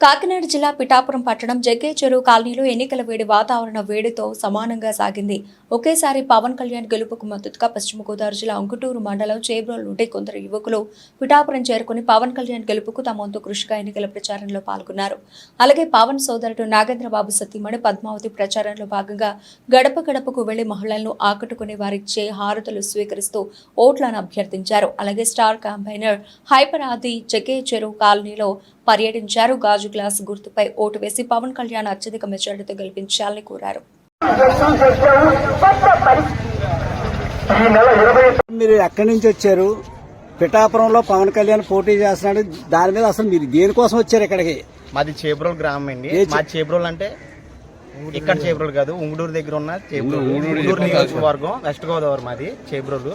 కాకినాడ జిల్లా పిఠాపురం పట్టణం జగ్గే చెరువు కాలనీలో ఎన్నికల వేడి వాతావరణ వేడితో సమానంగా సాగింది. ఒకేసారి పవన్ కళ్యాణ్ గెలుపుకు మద్దతుగా పశ్చిమ గోదావరి జిల్లా అంకుటూరు మండలం చేబ్రోల్ నుండి కొందరు యువకులు పిఠాపురం చేరుకుని పవన్ కళ్యాణ్ గెలుపుకు తమ వంతు కృషిగా ఎన్నికల ప్రచారంలో పాల్గొన్నారు. అలాగే పవన్ సోదరుడు నాగేంద్రబాబు సతీమణి పద్మావతి ప్రచారంలో భాగంగా గడప గడపకు వెళ్ళి మహిళలను ఆకట్టుకునే వారిచ్చే హారతులు స్వీకరిస్తూ ఓట్లను అభ్యర్థించారు. అలాగే స్టార్ క్యాంపైనర్ హైపర్ ఆది జగే చెరువు కాలనీలో పర్యటించారు. గాజు గ్లాస్ గుర్తుపై ఓటు వేసి పవన్ కళ్యాణ్ అత్యధిక మెజార్టీతో గెలిపించాలని కోరారు. మీరు ఎక్కడి నుంచి వచ్చారు? పిఠాపురంలో పవన్ కళ్యాణ్ పోటీ చేస్తున్నాడు. దాని మీద అసలు మీరు దేనికోసం వచ్చారు ఇక్కడికి? మాది చేబ్రోల్ గ్రామం అండి. మా చేబ్రోల్ అంటే ఇక్కడ చేబ్రోల్ కాదు ఉంగుడూరు దగ్గర ఉన్న చేబ్రోల్. ఉంగుడూరు నియోజకవర్గం వెస్ట్ గోదావరి మాది చేబ్రోలు.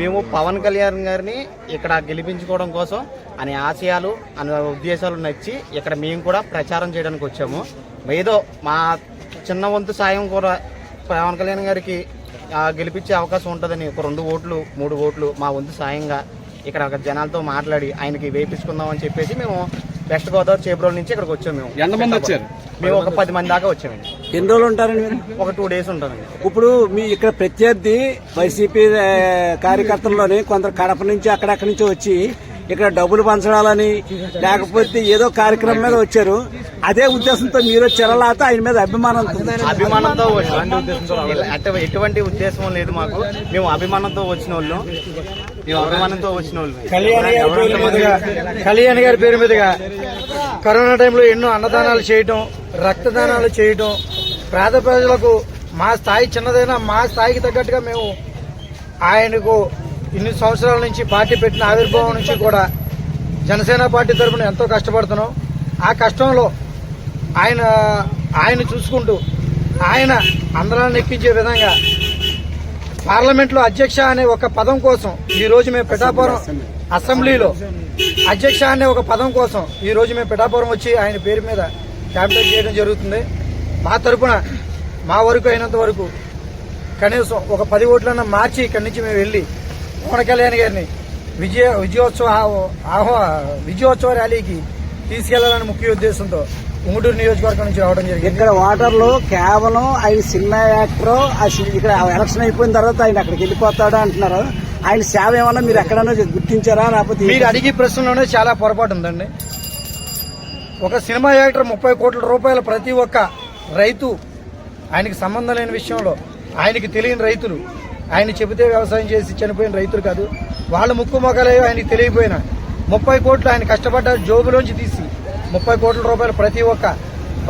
మేము పవన్ కళ్యాణ్ గారిని ఇక్కడ గెలిపించుకోవడం కోసం అనే ఆశయాలు అనే ఉద్దేశాలు నచ్చి ఇక్కడ మేము కూడా ప్రచారం చేయడానికి వచ్చాము. ఏదో మా చిన్న వంతు సాయం కూడా పవన్ కళ్యాణ్ గారికి గెలిపించే అవకాశం ఉంటుందని ఒక రెండు ఓట్లు మూడు ఓట్లు మా వంతు సాయంగా ఇక్కడ ఒక జనాలతో మాట్లాడి ఆయనకి వేయించుకుందామని చెప్పేసి మేము వెస్ట్ గోదావరి చేబ్రోల్ నుంచి ఇక్కడికి వచ్చాము మేము. ఎంతమంది వచ్చారు? మేము ఒక పది మంది దాకా వచ్చామండి. ఎన్ని రోజులు ఉంటారండి మీరు? ఒక టూ డేస్ ఉంటామండి. ఇప్పుడు మీ ఇక్కడ ప్రత్యర్థి వైసీపీ కార్యకర్తల్లోని కొందరు కడప నుంచి అక్కడక్కడి నుంచి వచ్చి ఇక్కడ డబ్బులు పంచడాలని లేకపోతే ఏదో కార్యక్రమం మీద వచ్చారు. అదే ఉద్దేశంతో మీరు వచ్చారా లేకపోతే ఆయన మీద అభిమానం అభిమానంతో వచ్చాం ఎటువంటి ఉద్దేశం లేదు మాకు. మేము అభిమానంతో వచ్చిన వాళ్ళు. మేము అభిమానంతో వచ్చిన వాళ్ళు. కళ్యాణ్ గారి పేరు మీదుగా కళ్యాణ్ గారి పేరు మీదుగా కరోనా టైంలో ఎన్నో అన్నదానాలు చేయటం రక్తదానాలు చేయటం పేద ప్రజలకు మా స్థాయి చిన్నదైనా మా స్థాయికి తగ్గట్టుగా మేము ఆయనకు ఇన్ని సంవత్సరాల నుంచి పార్టీ పెట్టిన ఆవిర్భావం నుంచి కూడా జనసేన పార్టీ తరఫున ఎంతో కష్టపడుతున్నాం. ఆ కష్టంలో ఆయన ఆయన చూసుకుంటూ ఆయన అందరాన్ని ఎక్కించే విధంగా పార్లమెంట్లో అధ్యక్ష అనే ఒక పదం కోసం ఈరోజు మేము పిఠాపురం అసెంబ్లీలో అధ్యక్ష అనే ఒక పదం కోసం ఈరోజు మేము పిఠాపురం వచ్చి ఆయన పేరు మీద క్యాంపెయిన్ చేయడం జరుగుతుంది. మా తరఫున మా వరకు అయినంత వరకు కనీసం ఒక పది ఓట్లన్నా మార్చి ఇక్కడి నుంచి మేము వెళ్ళి పవన్ కళ్యాణ్ గారిని విజయ విజయోత్సవ ఆహ్వా- విజయోత్సవ ర్యాలీకి తీసుకెళ్ళాలని ముఖ్య ఉద్దేశంతో ఉంగుటూరు నియోజకవర్గం నుంచి రావడం జరిగింది. ఇక్కడ వాటర్లో కేవలం ఆయన సినిమా యాక్టర్ ఇక్కడ ఎలక్షన్ అయిపోయిన తర్వాత ఆయన అక్కడికి వెళ్ళిపోతాడు అంటున్నారు. ఆయన సేవ ఏమన్నా మీరు ఎక్కడన్నా గుర్తించారా? లేకపోతే మీరు అడిగే ప్రశ్నలోనే చాలా పొరపాటు ఉందండి. ఒక సినిమా యాక్టర్ ముప్పై కోట్ల రూపాయల ప్రతి ఒక్క రైతు ఆయనకి సంబంధం లేని విషయంలో ఆయనకి తెలియని రైతులు ఆయన చెబితే వ్యవసాయం చేసి చనిపోయిన రైతులు కాదు వాళ్ళ ముక్కు మొక్కలే ఆయనకి తెలియపోయినా. ముప్పై కోట్లు ఆయన కష్టపడ్డ జోబులోంచి తీసి ముప్పై కోట్ల రూపాయలు ప్రతి ఒక్క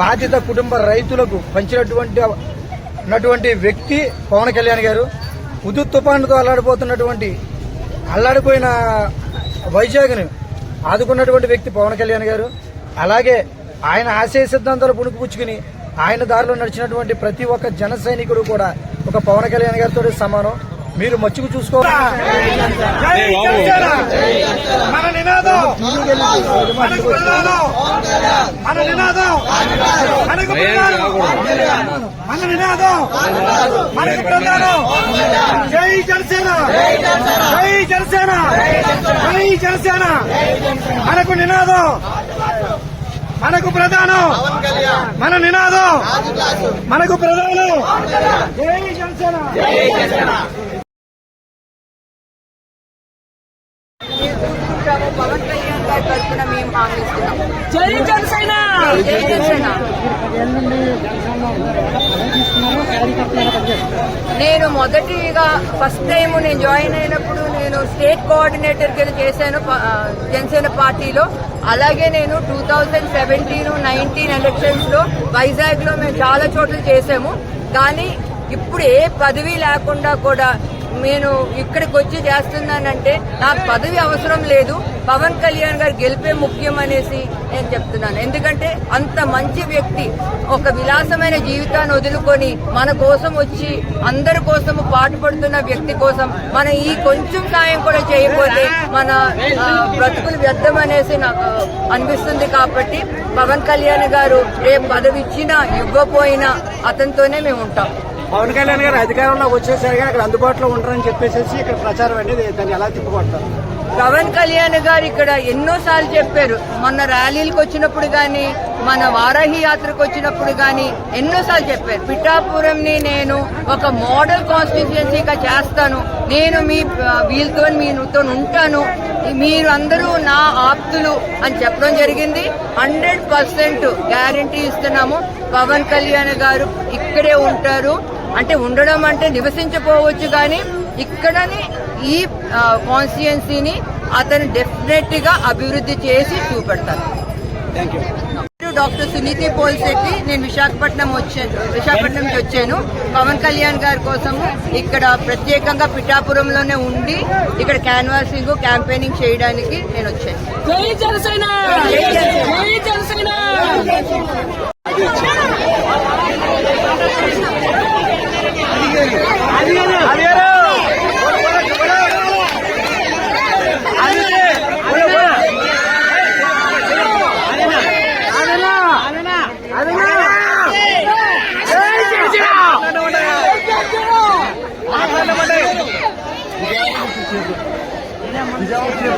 బాధిత కుటుంబ రైతులకు పంచినటువంటి ఉన్నటువంటి వ్యక్తి పవన్ కళ్యాణ్ గారు ఉదు తుఫాన్తో అల్లాడిపోతున్నటువంటి అల్లాడిపోయిన వైజాగ్ని ఆదుకున్నటువంటి వ్యక్తి పవన్ కళ్యాణ్ గారు. అలాగే ఆయన ఆశయ సిద్ధాంతాలు పుణుకుపుచ్చుకుని ఆయన దారిలో నడిచినటువంటి ప్రతి ఒక్క జన సైనికుడు కూడా ఒక పవన్ కళ్యాణ్ గారితో సమానం. మీరు మచ్చుకు చూసుకో మన నినాదం. మన నినాదం. మనకు ప్రధానం. మన నినాదం. మనకు ప్రధానం. జై జనసేన. జై జనసేన. జై జనసేన. మనకు నినాదం. మనకు ప్రధానం. మన నినాదం. మనకు ప్రధానం. జై జనసేన. పవన్ కళ్యాణ్ గారి తరఫున మేము హామీ ఇస్తున్నాం జై జనసేన జై జనసేన! నేను మొదటిగా ఫస్ట్ టైం నేను జాయిన్ అయినప్పుడు నేను స్టేట్ కోఆర్డినేటర్ కింద చేశాను జనసేన పార్టీలో. అలాగే నేను టూ థౌజండ్ సెవెంటీన్ నైన్టీన్ ఎలక్షన్స్లో వైజాగ్లో మేము చాలా చోట్ల చేశాము. కానీ ఇప్పుడు ఏ పదవి లేకుండా కూడా నేను ఇక్కడికి వచ్చి చేస్తున్నానంటే నాకు పదవి అవసరం లేదు. పవన్ కళ్యాణ్ గారు గెలిపే ముఖ్యం అనేసి నేను చెప్తున్నాను. ఎందుకంటే అంత మంచి వ్యక్తి ఒక విలాసమైన జీవితాన్ని వదులుకొని మన కోసం వచ్చి అందరి కోసం పాటుపడుతున్న వ్యక్తి కోసం మనం ఈ కొంచెం సాయం కూడా చేయకపోతే మన బ్రతుకులు వ్యర్థం అనేసి నాకు అనిపిస్తుంది కాబట్టి పవన్ కళ్యాణ్ గారు రేపు పదవి ఇచ్చినా ఇవ్వకపోయినా అతనితోనే మేము ఉంటాం. పవన్ కళ్యాణ్ గారు అధికారంలోకి వచ్చేసరికి అక్కడ అందుబాటులో ఉండరని చెప్పేసి ఇక్కడ ప్రచారం అనేది దాన్ని ఎలా తిప్పుకొడతారు? పవన్ కళ్యాణ్ గారు ఇక్కడ ఎన్నోసార్లు చెప్పారు. మొన్న ర్యాలీలకు వచ్చినప్పుడు కానీ మన వారాహి యాత్రకు వచ్చినప్పుడు కానీ ఎన్నోసార్లు చెప్పారు. పిఠాపురంని నేను ఒక మోడల్ కాన్స్టిట్యుయెన్సీగా చేస్తాను. నేను మీ వీళ్ళతో మీతో ఉంటాను. మీరందరూ నా ఆప్తులు అని చెప్పడం జరిగింది. హండ్రెడ్ పర్సెంట్ గ్యారంటీ ఇస్తున్నాము. పవన్ కళ్యాణ్ గారు ఇక్కడే ఉంటారు. అంటే ఉండడం అంటే నివసించపోవచ్చు కానీ ఇక్కడని ఈ కాన్స్టిట్యుయెన్సీని అతను డెఫినెట్గా అభివృద్ధి చేసి చూపెడతారు. డాక్టర్ సునీతి పోల్శెట్టి నేను విశాఖపట్నం వచ్చాను విశాఖపట్నం నుంచి వచ్చాను. పవన్ కళ్యాణ్ గారి కోసము ఇక్కడ ప్రత్యేకంగా పిఠాపురంలోనే ఉండి ఇక్కడ క్యాన్వాసింగ్ క్యాంపెయినింగ్ చేయడానికి నేను వచ్చాను. Okay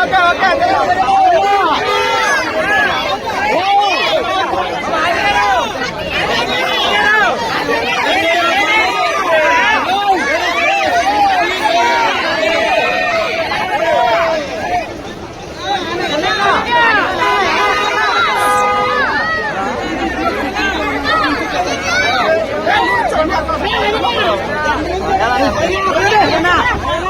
okay okay okay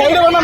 side வேணா